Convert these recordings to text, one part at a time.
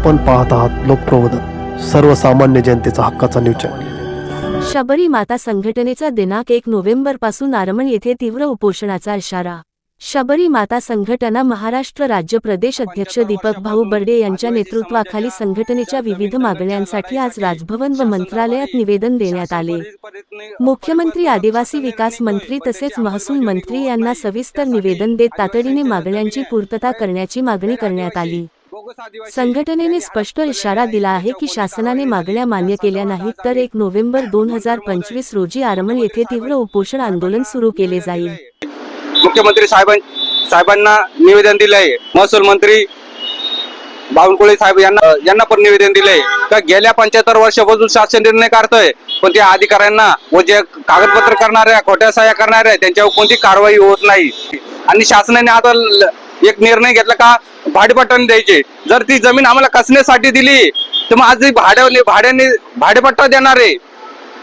आपण पाहत आहात लोकप्रबोधन सर्वसामान्य जनतेचा हक्काचा न्यूज चॅनल शबरी माता संघटनेचा दिनांक एक नोव्हेंबरपासून आरमण येथे तीव्र उपोषणाचा इशारा. शबरी माता संघटना महाराष्ट्र राज्य प्रदेश अध्यक्ष दीपक भाऊ बर्डे यांच्या नेतृत्वाखाली संघटनेच्या विविध मागण्यांसाठी आज राजभवन व मंत्रालयात निवेदन देण्यात आले. मुख्यमंत्री आदिवासी विकास मंत्री तसेच महसूल मंत्री यांना सविस्तर निवेदन देत तातडीने मागण्यांची पूर्तता करण्याची मागणी करण्यात आली. संघटनेने स्पष्ट इशारा दिला आहे की शासनाने मागण्या मान्य केल्या नाहीत तर एक नोव्हेंबर दोन हजार पंचवीस रोजी आरमण येथे तीव्र उपोषण आंदोलन सुरू केले जाईल. मुख्यमंत्री साहेबां साहेबांना निवेदन दिलंय महसूल मंत्री बावनकुळे साहेब यांना यांना पण निवेदन दिलंय का गेल्या पंच्याहत्तर वर्षापासून शासन निर्णय काढतोय पण त्या अधिकाऱ्यांना व जे कागदपत्र करणाऱ्या खोट्या सह्या करणाऱ्या त्यांच्यावर कोणती कारवाई होत नाही. आणि शासनाने आता एक निर्णय घेतला का भाडेपट्ट्याने द्यायचे. जर ती जमीन आम्हाला कसण्यासाठी दिली तर मग आज भाड्याने भाड्याने भाडेपट्टा देणार आहे.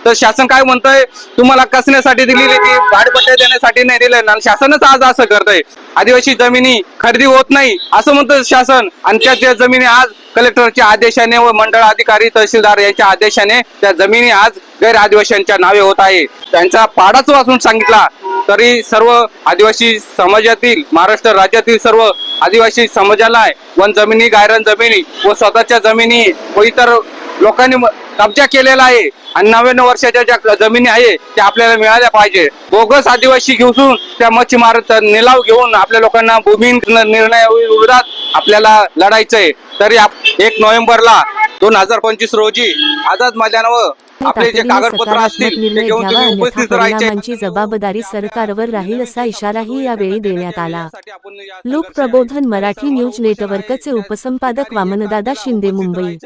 तर शासन काय म्हणतंय? तुम्हाला कसण्यासाठी दिलेली ती भाडेपट्टे देण्यासाठी नाही दिले. आणि शासनच आज असं करतंय. आदिवासी जमिनी खरेदी होत नाही असं म्हणतं शासन. आणि त्या त्या जमिनी आज कलेक्टरच्या आदेशाने व मंडळ अधिकारी तहसीलदार यांच्या आदेशाने त्या जमिनी आज गैर आदिवासींच्या नावे होत आहे. त्यांचा पाडाच वाचून सांगितला. तरी सर्व आदिवासी समाजातील महाराष्ट्र राज्यातील सर्व आदिवासी समाजाला वन जमिनी गायरन जमिनी व स्वतःच्या जमिनी व इतर लोकांनी कब्जा केलेला आहे. आणि नव्याण्णव वर्षाच्या ज्या जमिनी आहे त्या आपल्याला मिळाल्या पाहिजे. बोगस आदिवासी घेऊन त्या मच्छीमार निलाव घेऊन आपल्या लोकांना भूमी निर्णय विरोधात आपल्याला लढायचंय. तरी आप- एक नोव्हेंबरला दोन हजार पंचवीस रोजी आझाद मैदानावर आपले जे कागदपत्र सकारात्मक असतील ते निर्णय घेऊन घ्यावा तुम्ही उपस्थित राहायचे. जबाबदारी सरकारवर राहील असा इशाराही यावेळी देण्यात आला. लोकप्रबोधन मराठी न्यूज नेटवर्कचे उपसंपादक वामनदादा शिंदे मुंबई.